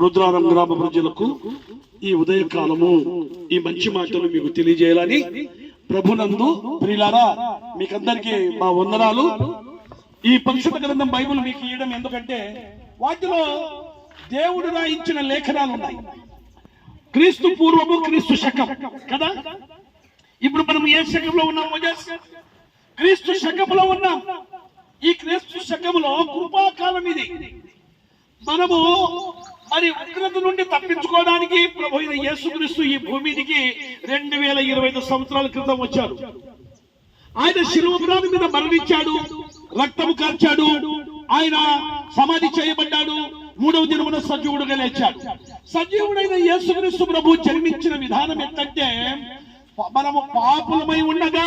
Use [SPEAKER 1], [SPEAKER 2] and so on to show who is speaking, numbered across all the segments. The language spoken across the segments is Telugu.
[SPEAKER 1] రుద్రారం గ్రామ ప్రజలకు ఈ ఉదయకాలము ఈ మంచి మాటలు మీకు తెలియజేయాలని ప్రభునందు ప్రియులారా మీకందరికీ మా వందనాలు. ఈ పరిశుద్ధ గ్రంథం బైబిల్ మీకు ఇవ్వడం ఎందుకంటే వాటిలో దేవుడు రాయించిన లేఖనాలు ఉన్నాయి క్రీస్తు పూర్వము క్రీస్తు శకం కదా? ఇప్పుడు మనం ఏ శకంలో ఉన్నాం మోజేస్? క్రీస్తు శకంలో ఉన్నాం. ఈ క్రీస్తు శకములో కృపాకాలం ఇది. మనము మరి ఉగ్రత నుండి తప్పించుకోవడానికి ప్రభు యేసుక్రీస్తు ఈ భూమికి రెండు వేల ఇరవై ఐదు సంవత్సరాల క్రితం వచ్చారు ఆయన శిలువపురాణి మీద మరణించాడు రక్తము కార్చాడు ఆయన సమాధి చేయబడ్డాడు మూడవ దినమున సజీవుడుగా లేచాడు. సజీవుడైన యేసుక్రీస్తు ప్రభు జన్మించిన విధానం ఏంటంటే మనము పాపులమై ఉండగా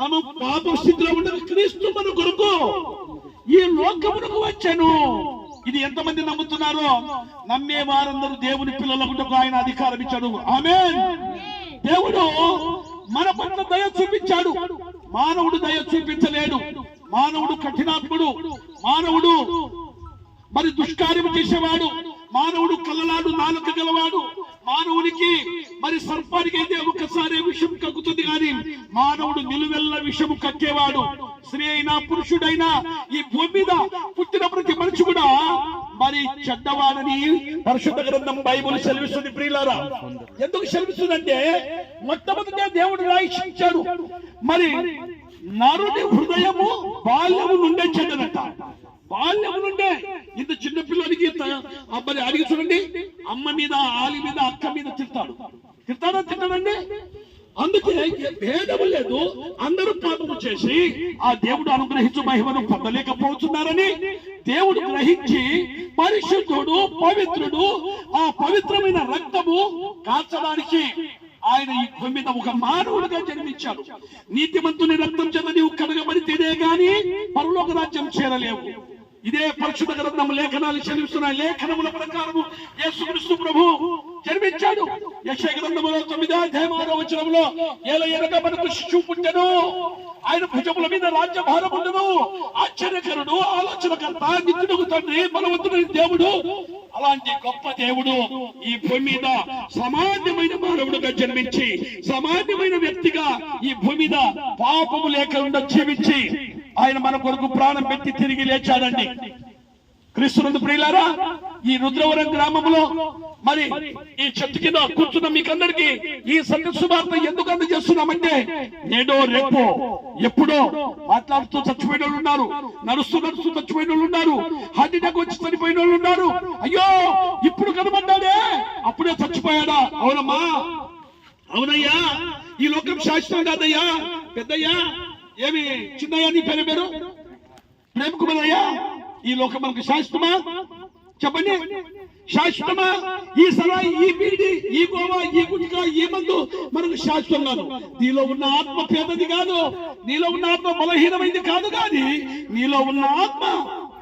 [SPEAKER 1] మనం పాప స్థితిలో ఉండగా క్రీస్తు మన కొరకు ఈ లోకమునకు వచ్చాను. ఇది ఎంతమంది నమ్ముతున్నారో? నమ్మే వారందరూ దేవుని పిల్లలకు ఆయన అధికారం ఇచ్చాడు. ఆమె దేవుడు మన పట్ల దయ చూపించాడు. మానవుడు దయ చూపించలేడు. మానవుడు కఠినాత్ముడు. మానవుడు మరి దుష్కార్యం చేసేవాడు. మానవుడు కళ్ళలాడు నాలుక గలవాడు. మానవునికి మరి సర్పానికి అయితే ఒకసారి విషం కక్కుతుంది కానీ మానవుడు నిలువెల్ల విషము కక్కేవాడు. స్త్రీ అయినా పురుషుడైనా ఈ భూమి మీద పుట్టిన ప్రతి మనిషి కూడా మరి చెడ్డవాడని పరిశుద్ధ గ్రంథం బైబుల్ సెలవిస్తుంది ప్రియులారా. ఎందుకు సెలవిస్తుందంటే మొట్టమొదట దేవుడు రాయించాడు మరి నరుడి హృదయము బాల్యము నుండే చెడ్డదట బాల్యం నుండే ఇంత చిన్న పిల్లలకి అమ్మని అడిగి చూడండి. అమ్మ మీద ఆలి మీద అక్క మీద తిడతాడు. తిడతాడా తిట్టాడండి అందుకే భేదము లేదు. అందరూ పాపము చేసి ఆ దేవుడు అనుగ్రహించు మహిమను పొందలేకపోతున్నారని దేవుడు గ్రహించి పరిశుద్ధుడు పవిత్రుడు ఆ పవిత్రమైన రక్తము కాల్చడానికి ఆయన ఈ భూమి మీద ఒక మానవుడిగా జన్మించాడు. నీతిమంతుని రక్తం చెంద నీవు కడగబడితేనే గాని పరలోక రాజ్యం చేరలేవు. ఇదే పరిశుద్ధ గ్రంథం లేఖనాలు చదివిస్తున్న లేఖనముల ప్రకారము యేసుక్రీస్తు ప్రభు జన్మించాడు. యశ గ్రంథములో తొమ్మిది అధ్యాయం ఆరో వచనంలో ఏల ఎనక మనకు శిశువు పుట్టెను. ఆయన భుజముల మీద రాజ్యభారం ఉండను ఆశ్చర్యకరుడు ఆలోచనకర్త నిత్యుడు తండ్రి బలవంతుడైన దేవుడు. అలాంటి గొప్ప దేవుడు ఈ భూమి మీద సమాజమైన మానవుడుగా జన్మించి సమాజమైన వ్యక్తిగా ఈ భూమి మీద పాపము లేకుండా జీవించి ఆయన మన కొరకు ప్రాణం పెట్టి తిరిగి లేచాడండి. క్రీస్తునందు ప్రియులారా ఈ రుద్రవరం గ్రామంలో మరి ఈ చెట్టు కింద కూర్చున్న మీకందరికి ఈ సత్య శుభార్త ఎందుకు అందజేస్తున్నామంటే నేడో రేపో ఎప్పుడో మాట్లాడుతూ చచ్చిపోయిన వాళ్ళు ఉన్నారు నడుస్తూ నడుస్తూ చచ్చిపోయిన వాళ్ళు ఉన్నారు హార్ట్ అటాక్ వచ్చి చనిపోయిన వాళ్ళు ఉన్నారు. అయ్యో ఇప్పుడు కనబడ్డాడే అప్పుడే చచ్చిపోయాడా? అవునమ్మా. అవునయ్యా. ఈ లోకం శాశ్వతం కాదయ్యా పెద్దయ్యా ఏమి? చిన్నయ్యా నీ పేరు పేరు? ప్రేమ కుమారయ్యా ఈ లోకం మనకు శాశ్వతమా? చెప్పండి. శాశ్వతమా? ఈ సరాయి ఈ బీడి ఈ గోవా ఈ గుట్క ఈ మందు మనకు శాశ్వతం కాదు. నీలో ఉన్న ఆత్మ పేదది కాదు. నీలో ఉన్న ఆత్మ బలహీనమైంది కాదు కానీ నీలో ఉన్న ఆత్మ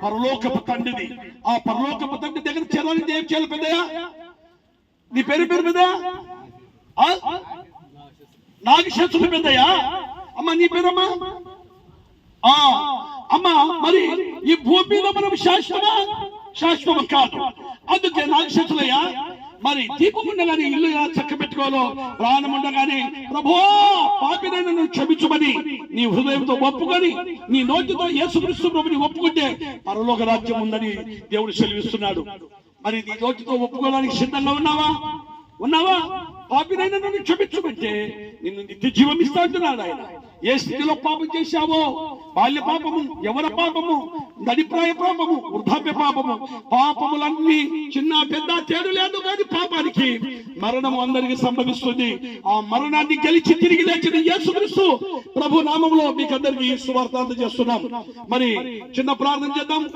[SPEAKER 1] పరలోకపు తండ్రిది. ఆ పరలోకపు తండ్రి దగ్గర చేరాలంటే ఏం చేయాలి పెద్దయా నీ పేరు పేరు పెద్దయ్యా? ఆ? పెద్దయా అమ్మ నీ పేరమ్మా ఆ అమ్మ మరి ఈ భూమి మీద మనం శాశ్వతమా? శాశ్వతం కాదు. అందుకే నాగశేషులయ్య మరి దీపం ఉండగానే ఇల్లు ఎలా చక్క పెట్టుకోవాలో ప్రాణం ఉండగానే ప్రభో పాపినైనా నువ్వు క్షమించమని నీ హృదయంతో ఒప్పుకొని నీ నోటితో యేసుక్రీస్తు ప్రభుని ఒప్పుకుంటే పరలోక రాజ్యం ఉందని దేవుడు సెలవిస్తున్నాడు. మరి నీ నోటితో ఒప్పుకోవడానికి సిద్ధంగా ఉన్నావా? ఉన్నావా? పాపినైనా నన్ను క్షమించమంటే నిన్ను నిత్య జీవం ఇస్తా అంటున్నాడు ఆయన. ఏ స్థితిలో పాపం చేశావో? బాల్య పాపము ఎవర పాపము నడిప్రాయ పాపము వృద్ధాప్య పాపము. పాపములన్నీ చిన్న పెద్ద తేడు లేదు కానీ పాపానికి మరణము అందరికి సంభవిస్తుంది. ఆ మరణాన్ని గెలిచి తిరిగి లేచిన యేసుక్రీస్తు ప్రభు నామంలో మీకు అందరికి సువార్త అందజేస్తున్నాం. మరి చిన్న ప్రార్థన చేద్దాం.